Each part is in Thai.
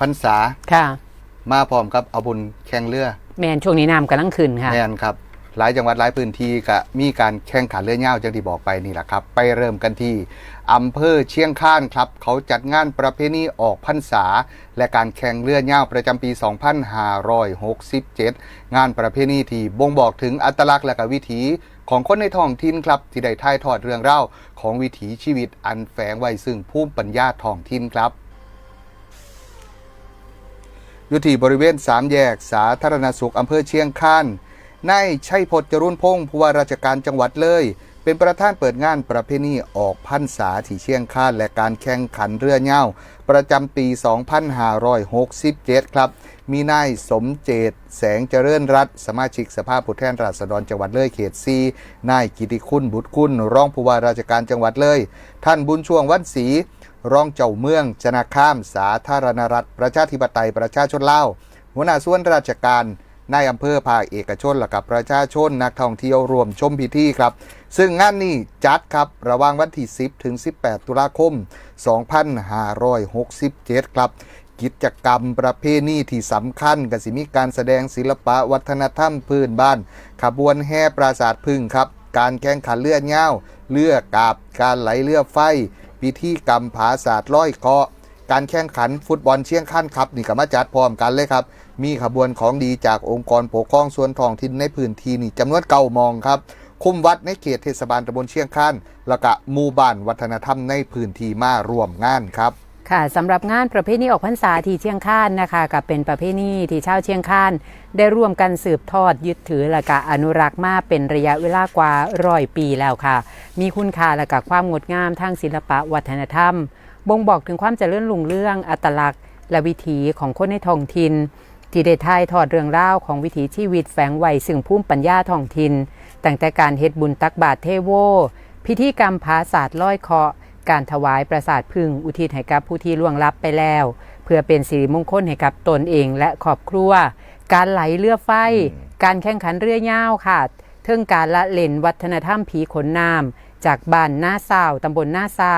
พรรษา ค่ะ มาพร้อมกับเอาบุญแข่งเรือแมนช่วงนี้น้ำกำลังขึ้นค่ะ แน่นครับ หลายจังหวัดหลายพื้นที่ก็มีการแข่งขันเรือเหย้าจังที่บอกไปนี่แหละครับ ไปเริ่มกันที่อำเภอเชียงคานครับ เขาจัดงานประเพณีออกพรรษา และการแข่งเรือเหย้าประจำปี 2567 งานประเพณีที่บ่งบอกถึงอัตลักษณ์และก็วิถีของคนในท้องถิ่นครับ ที่ได้ถ่ายทอดเรื่องเล่าวของวิถีชีวิตอันแฝงไว้ซึ่งภูมิปัญญาท้องถิ่นครับ อยู่ที่บริเวณสามแยกสาธารณสุขอำเภอเชียงคานนายชัยพจน์จรุนพงศ์ผู้ว่าราชการจังหวัดเลย เป็นประธานเปิดงานประเพณีออกพรรษาที่เชียงคานและการแข่งขันเรือเหยาประจำปี 2567 ครับ มีนายสมเจต แสงเจริญรัตน์สมาชิกสภาผู้แทนราษฎรจังหวัดเลยเขตซีนายกิติคุณบุตรคุณรองผู้ว่าราชการจังหวัดเลย ท่านบุญช่วงวันศรี รองเจ้าเมืองจนาข้ามสาธารณรัฐ ประชาธิปไตยประชาชนลาว หัวหน้าส่วนราชการนายอำเภอภาคเอกชนและกับประชาชนนักท่องเที่ยวรวมชมพิธีครับ ซึ่งงานนี้จัดครับ ระหว่างวันที่ 10 ถึง 18 ตุลาคม 2567 ครับ กิจกรรมประเพณีที่สำคัญก็สิมีการแสดงศิลปะวัฒนธรรมพื้นบ้าน ขบวนแห่ปราสาทพึ่งครับ การแข่งขันเลือดเงาวเลือกาบ การไหลเรือดไฟ พิธีกรรมผาศาสตร์ร้อยเคาะการแข่งขันฟุตบอลเชียงคันครับนี่ก็มาจัดพร้อมกันเลยครับ มีขบวนของดีจากองค์กรปกครองส่วนท้องถิ่นในพื้นที่นี่จำนวนเก่ามองครับ คุมวัดในเขตเทศบาลตำบลเชียงคันแล้วก็หมู่บ้านวัฒนธรรมในพื้นที่มาร่วมงานครับค่ะสำหรับงานประเพณีออกพรรษาที่เชียงคานนะคะกับเป็นประเพณีที่ชาวเชียงคานได้ร่วมกันสืบทอดยึดถือและก็อนุรักษ์มาเป็นระยะเวลากว่าร้อยปีแล้วค่ะ มีคุณค่าและก็ความงดงามทางศิลปะวัฒนธรรม บ่งบอกถึงความเจริญรุ่งเรื่อง อัตลักษณ์ และวิถีของคนในท้องถิ่นที่ได้ถ่ายทอดเรื่องราวของวิถีชีวิตแฝงไว้ซึ่งภูมิปัญญาท้องถิ่นตั้งแต่การเฮ็ดบุญตักบาตรเทโว พิธีกรรมผาศาสตร์ลอยเคาะ การถวายประสาทพึ่งอุทิศให้กับผู้ที่ล่วงลับไปแล้ว เพื่อเป็นสิริมงคลให้กับตนเองและครอบครัว การไหลเรือไฟ การแข่งขันเรือยาวค่ะ เทิงการละเล่นวัฒนธรรมผีขนน้ำจากบ้านหน้าซาตำบลหน้าซา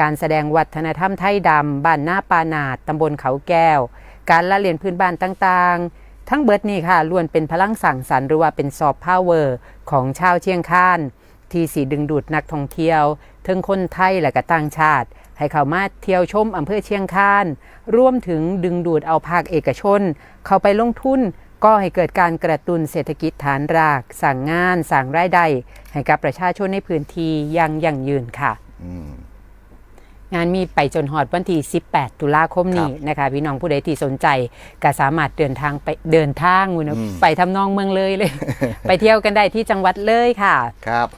การแสดงวัฒนธรรมไทยดำบ้านหน้าปานาดตำบลเขาแก้ว การละเล่นพื้นบ้านต่างๆ ทั้งเบิดนี่ค่ะล้วนเป็นพลังสั่งสรรค์หรือว่าเป็นซอฟต์พาวเวอร์ของชาวเชียงคานที่สีดึงดูดนักท่องเที่ยวทั้งคนไทยและก็ต่างชาติ ให้เข้ามาเที่ยวชมอำเภอเชียงคานรวมถึงดึงดูดเอาภาคเอกชน เข้าไปลงทุน ก็ให้เกิดการกระตุ้นเศรษฐกิจฐานราก สั่งงาน สั่งรายได้ให้กับประชาชนในพื้นที่อยังยั่งยืนค่ะงานมีไปจนหอดวันที่ 18 ตุลาคมนี้นะคะพี่น้องผู้ใดที่สนใจ ก็สามารถเดินทางไปเดินทางมุนอืมไปทำนองเมืองเลยเลย ไปเที่ยวกันได้ที่จังหวัดเลยค่ะ ครับ